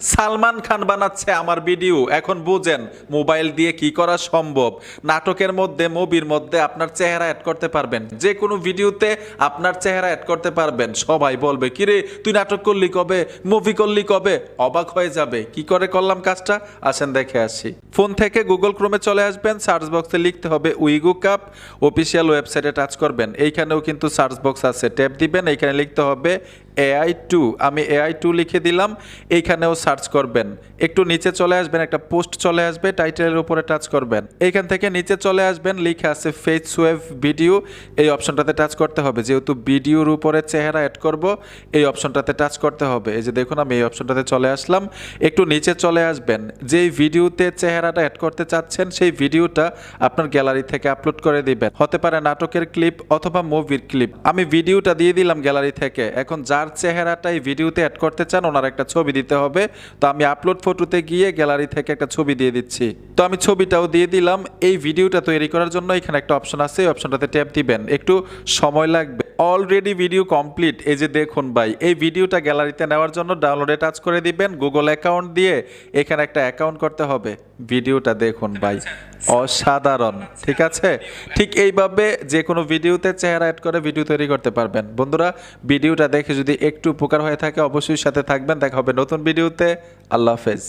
সালমান খান বানাচ্ছে আমার ভিডিও। এখন বুঝেন, মোবাইল দিয়ে কি করা সম্ভব? নাটকের মধ্যে, মুভির মধ্যে আপনার চেহারা অ্যাড করতে পারবেন। যে কোনো ভিডিওতে আপনার চেহারা অ্যাড করতে পারবেন। সবাই বলবে, কিরে, তুই নাটক করলি কবে? মুভি করলি কবে? অবাক হয়ে যাবে। কি করে করলাম কাজটা? আসেন দেখে আসি। ফোন থেকে গুগল ক্রোমে চলে আসবেন, সার্চ বক্সে লিখতে হবে উইগু কাপ। অফিসিয়াল ওয়েবসাইটে টাচ করবেন। এইখানেও কিন্তু সার্চ বক্স আছে। ট্যাপ দিবেন, এইখানে লিখতে হবে এআই টু। আমি এআই টু লিখে দিলাম। এইখানেও সার্চ করবেন। একটু নিচে চলে আসবেন, একটা পোস্ট চলে আসবে, টাইটেলের উপরে টাচ করবেন। এইখান থেকে নিচে চলে আসবেন, লিখে আছে ফেস ওয়েভ ভিডিও এই অপশনটাতে টাচ করতে হবে। যেহেতু ভিডিওর উপরে চেহারা অ্যাড করব, এই অপশনটাতে টাচ করতে হবে। এই যে দেখুন, আমি এই অপশনটাতে চলে আসলাম। একটু নিচে চলে আসবেন। যেই ভিডিওতে চেহারাটা অ্যাড করতে চাচ্ছেন, সেই ভিডিওটা আপনার গ্যালারি থেকে আপলোড করে দিবেন। হতে পারে নাটকের ক্লিপ অথবা মুভির ক্লিপ আমি ভিডিওটা দিয়ে দিলাম গ্যালারি থেকে। এখন যার চেহারাটাই ভিডিওতে অ্যাড করতে চান, ওনার একটা ছবি দিতে হবে। তো আমি আপলোড ফটোতে গিয়ে গ্যালারি থেকে একটা ছবি দিয়ে দিচ্ছি। তো আমি ছবিটাও দিয়ে দিলাম। এই ভিডিওটা তৈরি করার জন্য এখানে একটা অপশন আছে। এই অপশনটাতে ট্যাপ দিবেন। একটু সময় লাগবে। অলরেডি ভিডিও কমপ্লিট এই যে দেখুন ভাই, এই ভিডিওটা গ্যালারিতে নেওয়ার জন্য ডাউনলোডে টাচ করে দিবেন গুগল অ্যাকাউন্ট দিয়ে এখানে একটা অ্যাকাউন্ট করতে হবে। ভিডিওটা দেখুন ভাই, অসাধারণ, ঠিক আছে? ঠিক এইভাবে যে কোনো ভিডিওতে চেহারা অ্যাড করে ভিডিও তৈরি করতে পারবেন। বন্ধুরা ভিডিওটা দেখে যদি একটু উপকার হয়ে থাকে, অবশ্যই সাথে থাকবেন। দেখা হবে নতুন ভিডিওতে আল্লাহ হাফেজ।